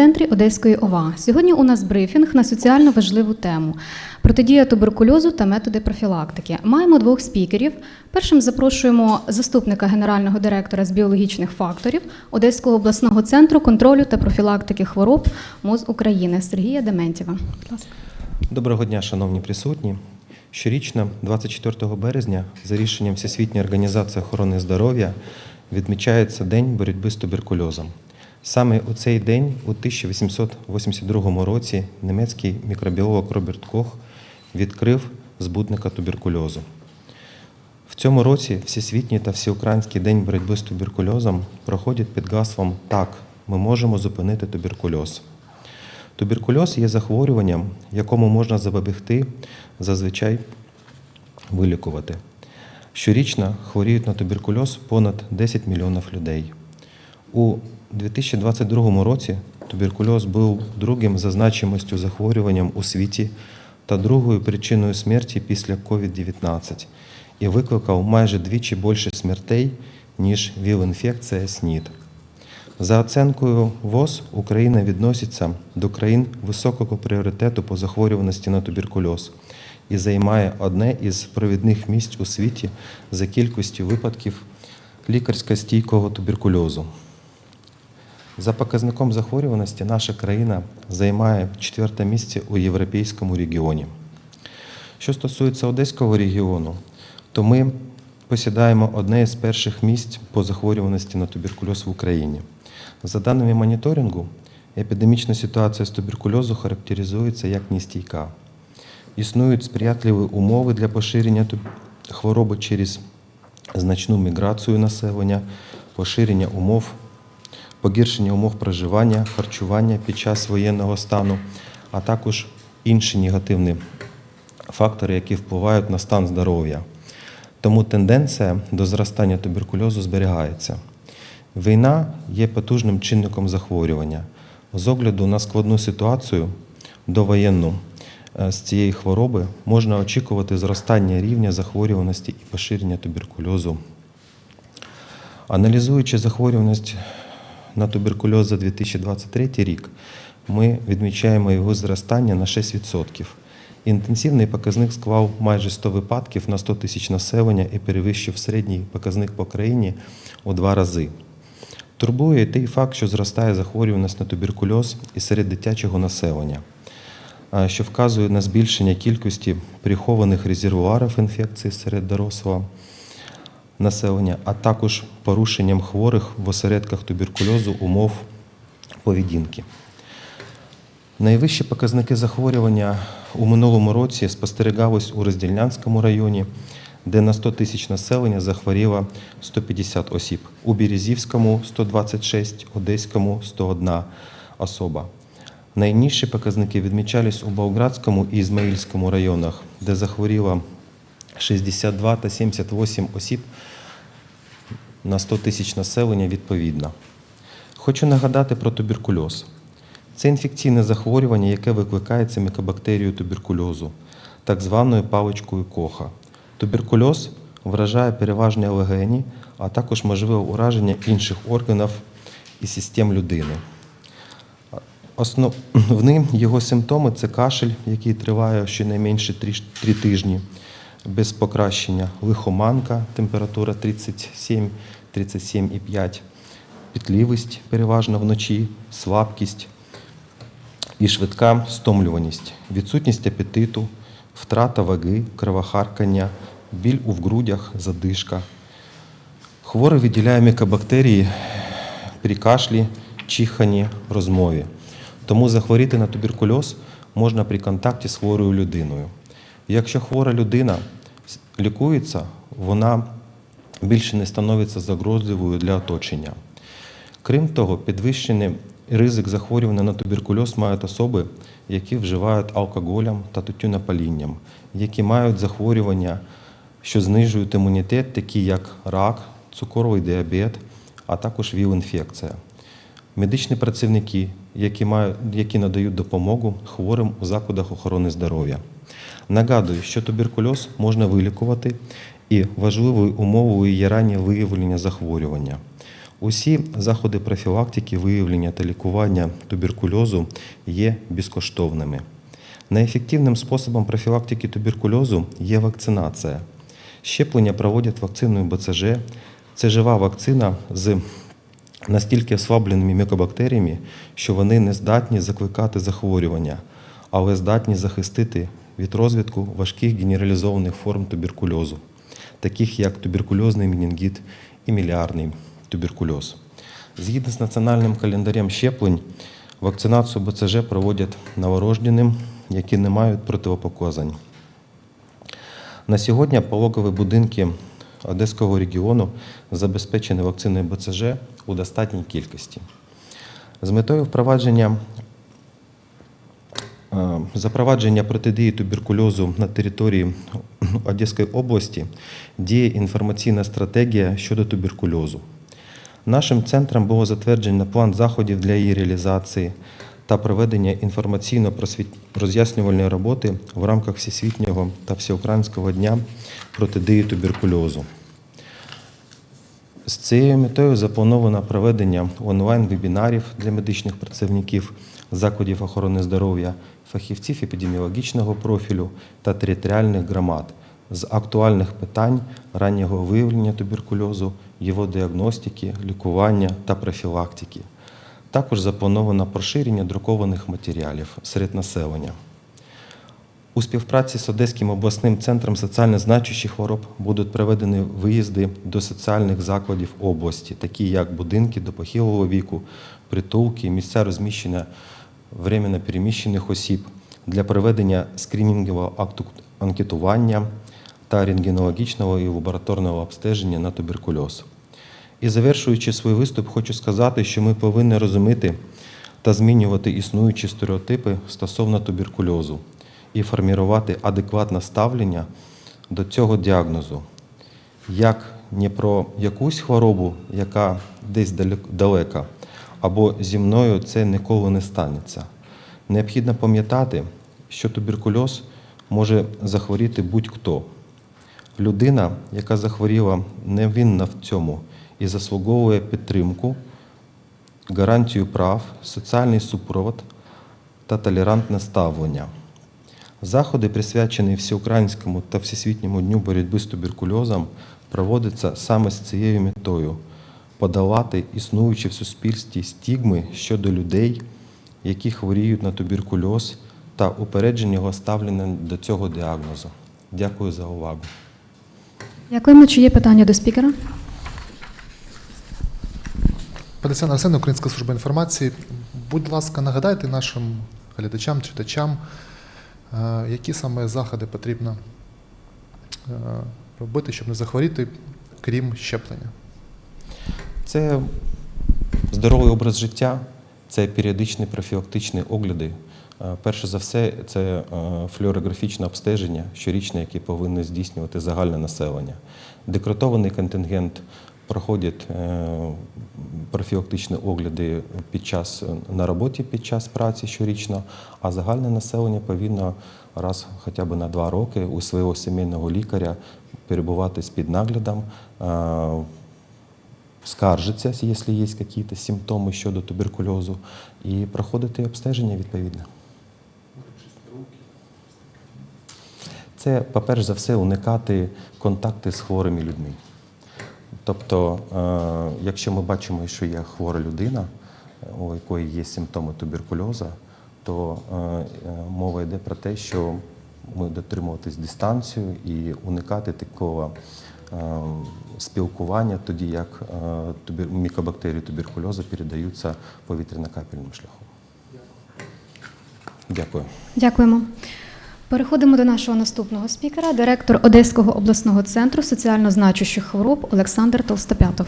центрі Одеської ОВА. Сьогодні у нас брифінг на соціально важливу тему протидія туберкульозу та методи профілактики. Маємо двох спікерів. Першим запрошуємо заступника генерального директора з біологічних факторів Одеського обласного центру контролю та профілактики хвороб МОЗ України Сергія Дементєва. Доброго дня, шановні присутні. Щорічно, 24 березня, за рішенням Всесвітньої організації охорони здоров'я, відмічається День боротьби з туберкульозом. Саме у цей день, у 1882 році, німецький мікробіолог Роберт Кох відкрив збутника туберкульозу. В цьому році Всесвітній та Всеукраїнський день боротьби з туберкульозом проходять під гаслом Так, ми можемо зупинити туберкульоз. Туберкульоз є захворюванням, якому можна запобігти, зазвичай вилікувати. Щорічно хворіють на туберкульоз понад 10 мільйонів людей. У 2022 році туберкульоз був другим за значимостю захворюванням у світі та другою причиною смерті після COVID-19 і викликав майже двічі більше смертей, ніж ВІЛ-інфекція СНІД. За оцінкою ВОЗ, Україна відноситься до країн високого пріоритету по захворюваності на туберкульоз і займає одне із провідних місць у світі за кількістю випадків лікарсько-стійкого туберкульозу. За показником захворюваності наша країна займає четверте місце у європейському регіоні. Що стосується Одеського регіону, то ми посідаємо одне із перших місць по захворюваності на туберкульоз в Україні. За даними моніторингу, епідемічна ситуація з туберкульозу характеризується як нестійка. Існують сприятливі умови для поширення хвороби через значну міграцію населення, поширення умов, погіршення умов проживання, харчування під час воєнного стану, а також інші негативні фактори, які впливають на стан здоров'я. Тому тенденція до зростання туберкульозу зберігається. Війна є потужним чинником захворювання. З огляду на складну ситуацію довоєнну е, з цієї хвороби можна очікувати зростання рівня захворюваності і поширення туберкульозу. Аналізуючи захворюваність на туберкульоз за 2023 рік, ми відмічаємо його зростання на 6%. Інтенсивний показник склав майже 100 випадків на 100 тисяч населення і перевищив середній показник по країні у два рази. Турбує той факт, що зростає захворюваність на туберкульоз і серед дитячого населення, що вказує на збільшення кількості прихованих резервуарів інфекції серед дорослого населення, а також порушенням хворих в осередках туберкульозу умов поведінки. Найвищі показники захворювання у минулому році спостерігалось у Роздільнянському районі, де на 100 тисяч населення захворіло 150 осіб, у Березівському 126, Одеському 101 особа. Найнижчі показники відмічались у Болградському і Ізмаїльському районах, де захворіло 62 та 78 осіб на 100 тисяч населення відповідно. Хочу нагадати про туберкульоз. Це інфекційне захворювання, яке викликається мікобактерією туберкульозу, так званою паличкою коха. Туберкульоз вражає переважно легені, а також можливе ураження інших органів і систем людини. Основні його симптоми це кашель, який триває щонайменше 3 тижні без покращення, лихоманка, температура 37, 37,5, пітливість переважно вночі, слабкість і швидка стомлюваність, відсутність апетиту, втрата ваги, кровохаркання, біль у грудях, задишка. Хворий виділяє мікобактерії при кашлі, чиханні, розмові. Тому захворіти на туберкульоз можна при контакті з хворою людиною. Якщо хвора людина лікується, вона більше не становиться загрозливою для оточення. Крім того, підвищений ризик захворювання на туберкульоз мають особи, які вживають алкоголем та тютюнопалінням, які мають захворювання, що знижують імунітет, такі як рак, цукровий діабет, а також ВІЛ-інфекція. Медичні працівники, які, мають, які надають допомогу хворим у закладах охорони здоров'я. Нагадую, що туберкульоз можна вилікувати і важливою умовою є раннє виявлення захворювання. Усі заходи профілактики, виявлення та лікування туберкульозу є безкоштовними. Найефективним способом профілактики туберкульозу є вакцинація. Щеплення проводять вакциною БЦЖ. Це жива вакцина з настільки ослабленими мікобактеріями, що вони не здатні закликати захворювання, але здатні захистити від розвитку важких генералізованих форм туберкульозу, таких як туберкульозний менінгіт і міліарний туберкульоз. Згідно з національним календарем щеплень, вакцинацію БЦЖ проводять новорожденим, які не мають противопоказань. На сьогодні пологові будинки Одеського регіону забезпечені вакциною БЦЖ у достатній кількості. З метою впровадження запровадження протидії туберкульозу на території Одеської області діє інформаційна стратегія щодо туберкульозу. Нашим центром було затверджено план заходів для її реалізації та проведення інформаційно-роз'яснювальної роботи в рамках Всесвітнього та Всеукраїнського дня протидії туберкульозу. З цією метою заплановано проведення онлайн-вебінарів для медичних працівників закладів охорони здоров'я, фахівців епідеміологічного профілю та територіальних громад з актуальних питань раннього виявлення туберкульозу, його діагностики, лікування та профілактики. Також заплановано поширення друкованих матеріалів серед населення. У співпраці з Одеським обласним центром соціально значущих хвороб будуть проведені виїзди до соціальних закладів області, такі як будинки до похилого віку, притулки, місця розміщення временно переміщених осіб для проведення скринінгового акту анкетування та рентгенологічного і лабораторного обстеження на туберкульоз. І завершуючи свій виступ, хочу сказати, що ми повинні розуміти та змінювати існуючі стереотипи стосовно туберкульозу і формувати адекватне ставлення до цього діагнозу, як не про якусь хворобу, яка десь далека, або зі мною це ніколи не станеться. Необхідно пам'ятати, що туберкульоз може захворіти будь-хто. Людина, яка захворіла, не винна в цьому і заслуговує підтримку, гарантію прав, соціальний супровод та толерантне ставлення. Заходи, присвячені Всеукраїнському та Всесвітньому дню боротьби з туберкульозом, проводяться саме з цією метою подолати існуючі в суспільстві стігми щодо людей, які хворіють на туберкульоз, та упередженого ставлення до цього діагнозу. Дякую за увагу. Дякуємо. Чи є питання до спікера? Петицина Арсен, Українська служба інформації. Будь ласка, нагадайте нашим глядачам, читачам, які саме заходи потрібно е, робити, щоб не захворіти, крім щеплення. Це здоровий образ життя, це періодичні профілактичні огляди. Е, Перше за все, це е, флюорографічне обстеження щорічне, яке повинно здійснювати загальне населення. Декретований контингент проходять е, профілактичні огляди під час на роботі під час праці щорічно, а загальне населення повинно раз хоча б на два роки у свого сімейного лікаря перебувати під наглядом. е, скаржиться, якщо є якісь симптоми щодо туберкульозу, і проходити обстеження відповідно. Це, по-перше за все, уникати контакти з хворими людьми. Тобто, е, якщо ми бачимо, що є хвора людина, у якої є симптоми туберкульозу, то е, е, мова йде про те, що ми дотримуватись дистанцію і уникати такого спілкування, тоді як мікобактерії туберкульозу передаються повітряно-капельним шляхом. Дякую. Дякуємо. Переходимо до нашого наступного спікера, директор Одеського обласного центру соціально значущих хвороб Олександр Толстопятов.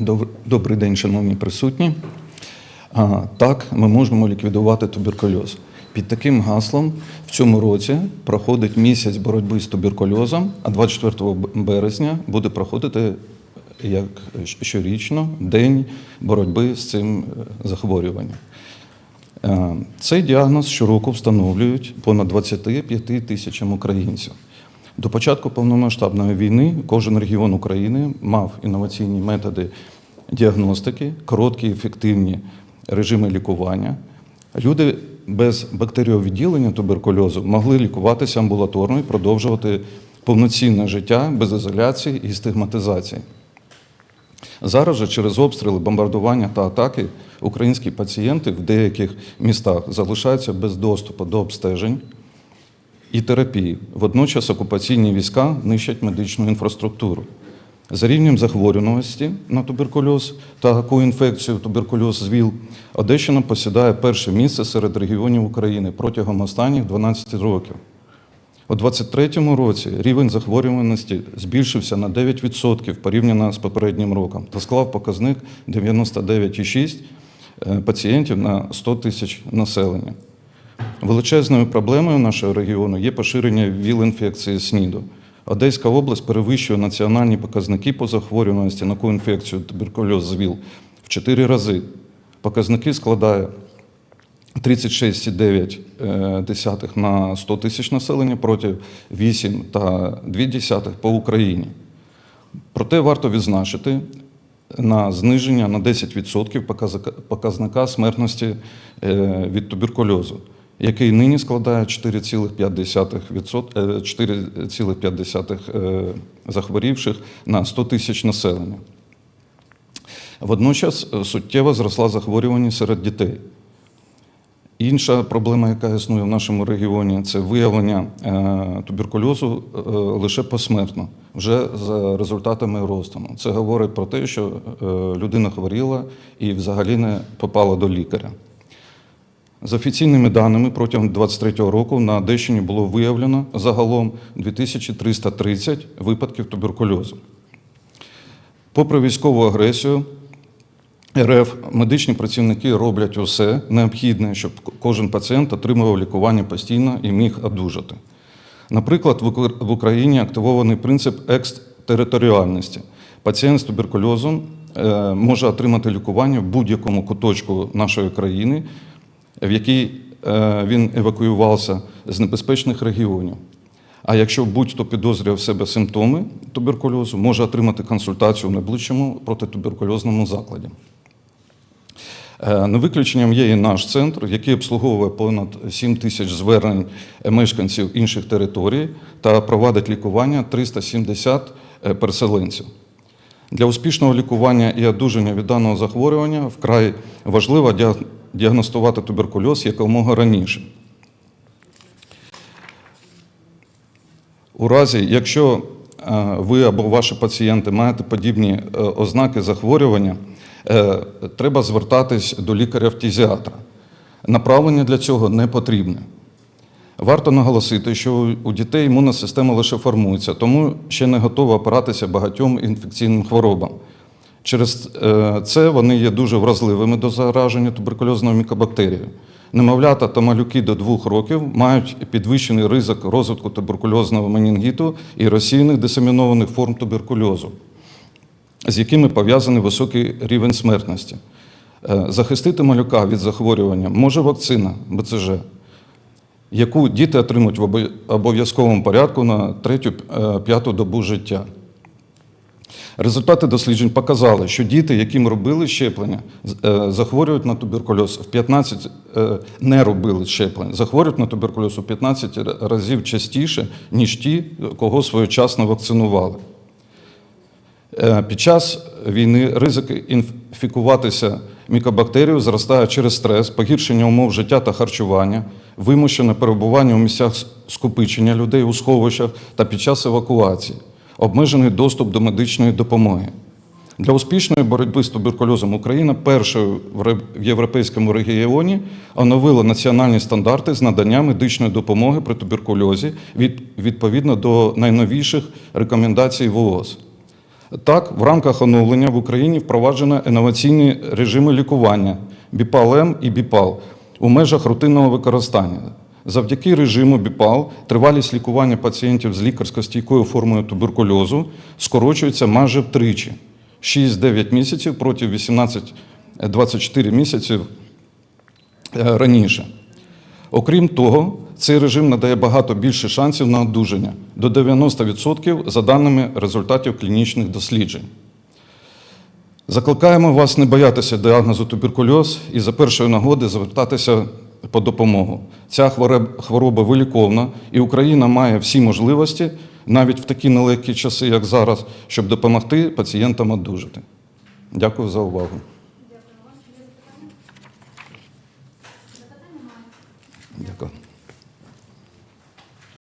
Доб- Добрий день, шановні присутні. Так, ми можемо ліквідувати туберкульоз. Під таким гаслом в цьому році проходить місяць боротьби з туберкульозом, а 24 б- березня буде проходити як щорічно день боротьби з цим е, захворюванням. Е, Цей діагноз щороку встановлюють понад 25 тисячам українців. До початку повномасштабної війни кожен регіон України мав інноваційні методи діагностики, короткі, ефективні режими лікування. Люди без бактеріовідділення туберкульозу могли лікуватися амбулаторно і продовжувати повноцінне життя без ізоляції і стигматизації. Зараз же через обстріли, бомбардування та атаки українські пацієнти в деяких містах залишаються без доступу до обстежень і терапії. Водночас окупаційні війська нищать медичну інфраструктуру. За рівнем захворюваності на туберкульоз та ко-інфекцію туберкульоз ВІЛ Одещина посідає перше місце серед регіонів України протягом останніх 12 років. У 2023 році рівень захворюваності збільшився на 9% порівняно з попереднім роком та склав показник 99,6 е, пацієнтів на 100 тисяч населення. Величезною проблемою нашого регіону є поширення ВІЛ-інфекції СНІДу. Одеська область перевищує національні показники по захворюваності на ко-інфекцію туберкульоз з ВІЛ в 4 рази. Показники складає 36,9 на 100 тисяч населення проти 8,2 по Україні. Проте варто відзначити на зниження на 10% показника смертності е, від туберкульозу, який нині складає 4,5% е, 4,5 е, захворівших на 100 тисяч населення. Водночас е, суттєво зросла захворюваність серед дітей. Інша проблема, яка існує в нашому регіоні, це виявлення е, туберкульозу е, лише посмертно, вже за результатами розтину. Це говорить про те, що е, людина хворіла і взагалі не попала до лікаря. За офіційними даними, протягом 2023 року на Одещині було виявлено загалом 2330 випадків туберкульозу. Попри військову агресію, РФ медичні працівники роблять усе необхідне, щоб кожен пацієнт отримував лікування постійно і міг одужати. Наприклад, в Україні активований принцип екстериторіальності. Пацієнт з туберкульозом е, може отримати лікування в будь-якому куточку нашої країни, в якій е, він евакуювався з небезпечних регіонів. А якщо будь-хто підозрює в себе симптоми туберкульозу, може отримати консультацію в найближчому протитуберкульозному закладі. Не виключенням є і наш центр, який обслуговує понад 7 тисяч звернень мешканців інших територій та провадить лікування 370 е, переселенців. Для успішного лікування і одужання від даного захворювання вкрай важливо діагностувати туберкульоз якомога раніше. У разі, якщо е, ви або ваші пацієнти маєте подібні е, ознаки захворювання, треба звертатись до лікаря-фтізіатра. Направлення для цього не потрібне. Варто наголосити, що у дітей імунна система лише формується, тому ще не готова опиратися багатьом інфекційним хворобам. Через е, це вони є дуже вразливими до зараження туберкульозною мікобактерією. Немовлята та малюки до двох років мають підвищений ризик розвитку туберкульозного менінгіту і розсіяних дисемінованих форм туберкульозу, з якими пов'язаний високий рівень смертності. Е, Захистити малюка від захворювання може вакцина БЦЖ, яку діти отримують в обов'язковому порядку на третю-п'яту добу життя. Результати досліджень показали, що діти, яким робили щеплення, е, захворюють на туберкульоз в 15, е, не робили щеплення, захворюють на туберкульоз у 15 разів частіше, ніж ті, кого своєчасно вакцинували. Е, Під час війни ризики інфікуватися мікобактерією зростає через стрес, погіршення умов життя та харчування, вимушене перебування у місцях скупичення людей у сховищах та під час евакуації, обмежений доступ до медичної допомоги. Для успішної боротьби з туберкульозом Україна першою в європейському регіоні оновила національні стандарти з надання медичної допомоги при туберкульозі від- відповідно до найновіших рекомендацій ВООЗ. Так, в рамках оновлення в Україні впроваджено інноваційні режими лікування БІПАЛ-М і БІПАЛ у межах рутинного використання. Завдяки режиму БІПАЛ тривалість лікування пацієнтів з лікарсько-стійкою формою туберкульозу скорочується майже втричі 6-9 місяців проти 18-24 місяців раніше. Окрім того, Цей режим надає багато більше шансів на одужання до 90% за даними результатів клінічних досліджень. Закликаємо вас не боятися діагнозу туберкульоз і за першої нагоди звертатися по допомогу. Ця хвороба виліковна, і Україна має всі можливості, навіть в такі нелегкі часи, як зараз, щоб допомогти пацієнтам одужати. Дякую за увагу. Дякую.